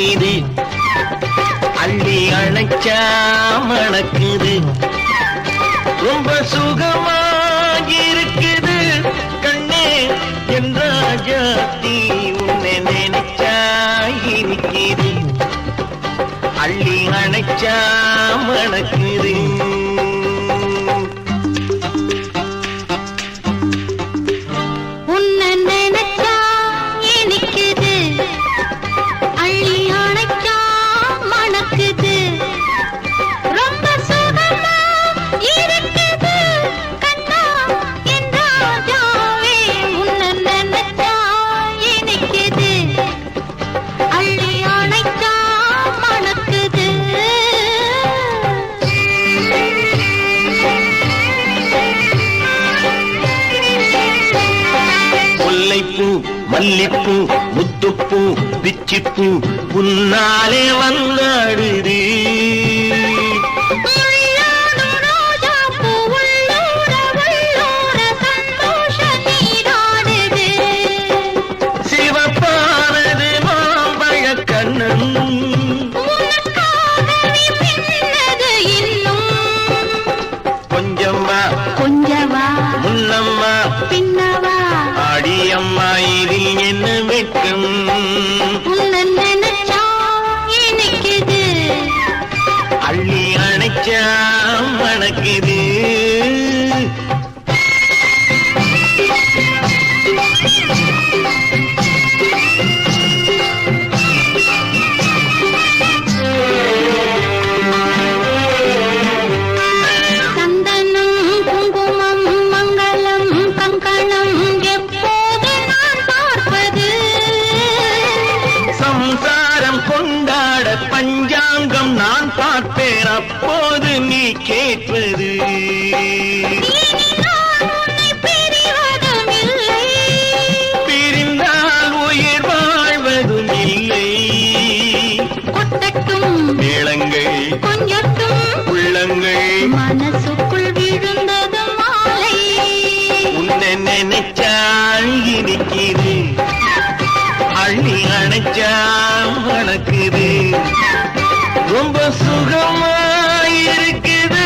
இனிக்குது அள்ளி அணைச்சா மணக்குது. ரொம்ப சுகமா இருக்குது கண்ணே என் ராஜா தீ உன்னை நினைச்சா இருக்குது அள்ளி அணைச்சா மணக்குது முல்லைப்பூ முத்துப்பூ பிச்சிப்பூ புன்னாலே வந்தாடுது. சிவப்பானது மாம்பழ கண்ணன் இனிக்குது. அள்ளி அணைச்சா மணக்குது. பஞ்சாங்கம் நான் பார்ப்பேன் அப்போது நீ கேட்பது பிரிந்தால் உயிர் வாழ்வதும் இல்லை. கொட்டட்டும் மேளங்கள் கொஞ்சட்டும் உள்ளங்கள். மனசுக்குள் விழுந்தது மாலை. உன்னை நினைச்சால் கணக்குது ரொம்ப சுகமா இருக்குது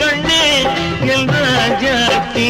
கண்ணே என் ராஜாத்தி.